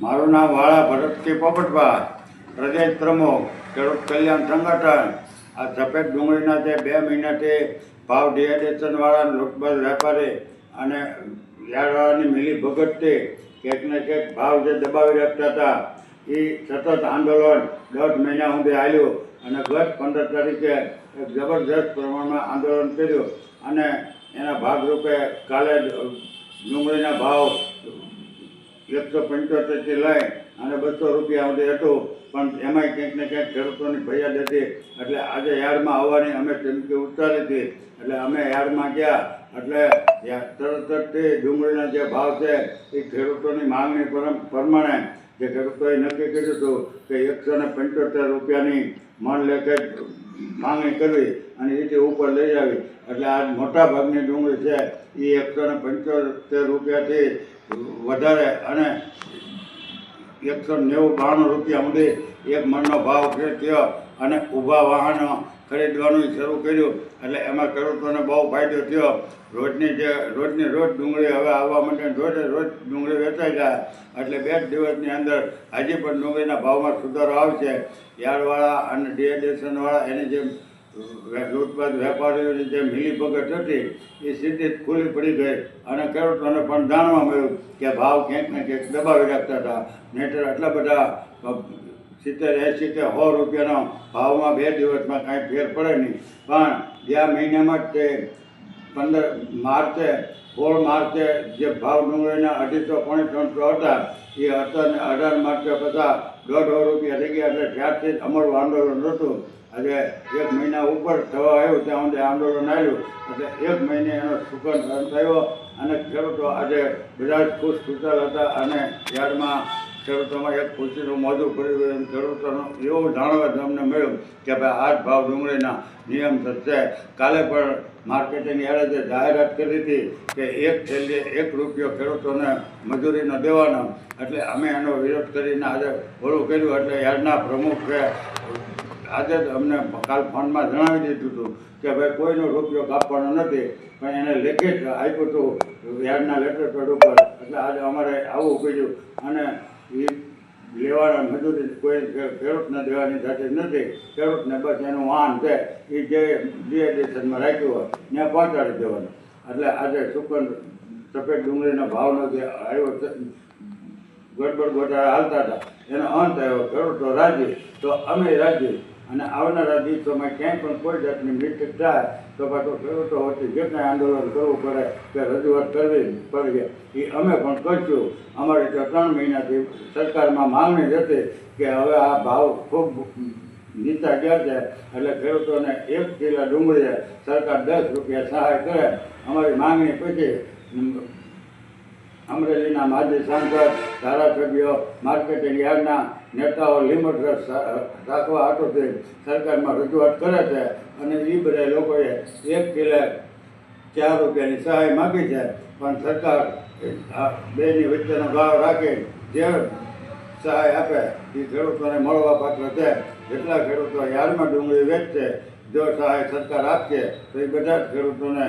મારું નામ વાળા ભરતસિંહ પોપટભા પ્રદેશ પ્રમુખ ખેડૂત કલ્યાણ સંગઠન, આ સફેદ ડુંગળીના જે બે મહિનાથી ભાવ ડિહાઇડ્રેશનવાળા લૂંટબાજ વેપારી અને યાર્ડવાળાની મિલી ભગતથી ક્યાંક ને ક્યાંક ભાવ જે દબાવી રાખતા હતા એ સતત આંદોલન દસ મહિના સુધી આવ્યું અને ગત પંદર તારીખે એક જબરજસ્ત પ્રમાણમાં આંદોલન કર્યું અને એના ભાગરૂપે કાલે ડુંગળીના ભાવ એકસો પંચોતેરથી લઈ અને બસો રૂપિયા સુધી હતું. પણ એમાંય ક્યાંક ને ક્યાંક ખેડૂતોની ફરિયાદ હતી. એટલે આજે યાર્ડમાં આવવાની અમે ચમકી ઉતારી હતી. એટલે અમે યાર્ડમાં ગયા. એટલે તરત જ તે ડુંગળીના જે ભાવ છે, એ ખેડૂતોની માંગણી પ્રમાણે જે ખેડૂતોએ નક્કી કર્યું હતું કે એકસો ને પંચોતેર રૂપિયાની મણ લેખે માંગણી કરવી અને એથી ઉપર લઈ આવી. એટલે આ મોટા ભાગની ડુંગળી છે એ એકસો ને પંચોતેર રૂપિયાથી વધારે અને એકસો નેવું બાણું રૂપિયા સુધી એક મણનો ભાવ થયો અને ઊભા વાહનો ખરીદવાનું શરૂ કર્યું. એટલે એમાં ખેડૂતોને બહુ ફાયદો થયો. રોજની જે, રોજની રોજ ડુંગળી હવે આવવા માટે રોજે રોજ ડુંગળી વેચાઈ જાય એટલે બે જ દિવસની અંદર હજી પણ ડુંગળીના ભાવમાં સુધારો આવશે. યાર્ડવાળા અને ડિહાઇડ્રેશનવાળા એની જે વે- વેપારીઓની જે મિલીભગત હતી, એ સીધી ખુલ્લી પડી ગઈ. અને ખેડૂતોને પણ જાણવા મળ્યું કે ભાવ ક્યાંક ને ક્યાંક દબાવી રાખતા હતા. નહીંતર આટલા બધા સિત્તેર એંસી કે સો રૂપિયાનો ભાવમાં બે દિવસમાં કાંઈ ફેર પડે નહીં. પણ ગયા મહિનામાં તે પંદર માર્ચે, સોળ માર્ચે જે ભાવ ડુંગળીના અઢીસો પોણે ત્રણસો હતા, એ હતા ને અઢાર માર્ચે બધા દોઢસો રૂપિયા થઈ ગયા એટલે ત્યારથી જ અમારું આંદોલન હતું. આજે એક મહિના ઉપર થવા આવ્યું, ત્યાં સુધી આંદોલન આવ્યું એટલે એક મહિને એનો સુગંધ થયો અને ખેડૂતો આજે બધા જ ખુશ, ખુશાલ હતા અને યાર્ડમાં ખેડૂતોમાં એક ખુશીનું મોજું કર્યું અને ખેડૂતોનું એવું જાણવા તમને મળ્યું કે ભાઈ આ ભાવ ડુંગળીના નિયમ થશે. કાલે પણ માર્કેટિંગ યાર્ડે જાહેરાત કરી હતી કે એક થેલીએ એક રૂપિયો ખેડૂતોને મજૂરીનો દેવાનો. એટલે અમે એનો વિરોધ કરીને આજે ઓલું કર્યું. એટલે યાર્ડના પ્રમુખે આજે જ અમને કાલ ફોનમાં જણાવી દીધું હતું કે ભાઈ કોઈનો રૂપિયો કાપવાનો નથી, પણ એને લેખિત આપ્યું હતું યાર્ડના લેટર પેડ ઉપર. એટલે આજે અમારે આવું કર્યું. અને એ લેવાના મજૂરી કોઈ ખેડૂતને દેવાની થતી નથી. ખેડૂતને બસ એનું વાહન છે. એ જે ડિહાઇડ્રેશનમાં રાખ્યું હોય, ત્યાં પહોંચાડી દેવાનું. એટલે આજે સુકન સફેદ ડુંગળીનો ભાવનો જે આવ્યો ગડબડ ગોટાળા હાલતા હતા. એનો અંત આવ્યો. ખેડૂતો રાજી. તો અમે રાજી. અને આવનારા દિવસોમાં ક્યાંય પણ કોઈ જાતની મૃત્યુ થાય, તો પાછો ખેડૂતો વચ્ચે જે કાંઈ આંદોલન કરવું પડે કે રજૂઆત કરવી પડે, એ અમે પણ કરશું. અમારે તો ત્રણ મહિનાથી સરકારમાં માંગણી હતી કે હવે આ ભાવ ખૂબ નીચા ગયા છે, એટલે ખેડૂતોને એક કિલો ડુંગળીએ સરકાર દસ રૂપિયા સહાય કરે. અમારી માંગણી પછી અમરેલીના માજી સાંસદ, ધારાસભ્યો, માર્કેટિંગ યાર્ડના નેતાઓ લિમિટ રાખવા હાટુથી સરકારમાં રજૂઆત કરે છે અને એ બધા લોકોએ એક કિલો ચાર રૂપિયાની સહાય માગી છે. પણ સરકાર બેની વચ્ચેનો ભાવ રાખી જે સહાય આપે એ ખેડૂતોને મળવા પાત્ર છે. જેટલા ખેડૂતો યાર્ડમાં ડુંગળી વેચશે, જો સહાય સરકાર આપશે, તો એ બધા જ ખેડૂતોને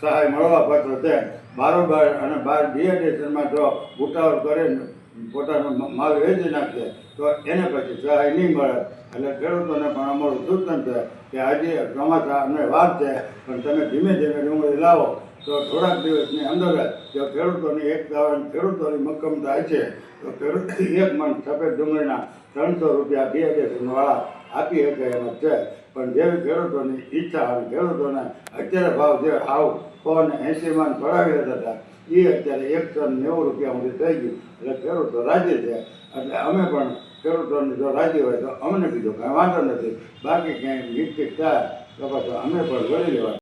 સહાય મળવા પાત્ર છે. બારોબાર અને બાર ડીએડેશનમાં જો ઉતાવળ કરીને પોતાનો માલ વેચી નાખશે તો એને પછી સહાય નહીં મળે, એટલે ખેડૂતોને પણ અમારું સૂચન છે કે આજે ચોમાસા અમે વાત છે, પણ તમે ધીમે ધીમે ડુંગળી લાવો, તો થોડાક દિવસની અંદર જ ખેડૂતોની હોય અને ખેડૂતોની મક્કમ થાય છે, તો ખેડૂત એક મણ સફેદ ડુંગળીના ત્રણસો રૂપિયા બે હજારવાળા આપી શકે એમ છે. પણ જેવી ખેડૂતોની ઈચ્છા અને ખેડૂતોને અત્યારે ભાવ જે હાવ સો ને એંસી મણ પડાવી રહેતા હતા એ અત્યારે એકસો ટન નેવું રૂપિયા સુધી થઈ ગયું. એટલે ખેડૂતો રાજી છે. એટલે અમે પણ ખેડૂતોને જો રાજી હોય તો અમને બીજો કાંઈ વાંધો નથી. બાકી ક્યાંય મિસ્ટેક થાય તો પછી અમે પણ વળી લેવા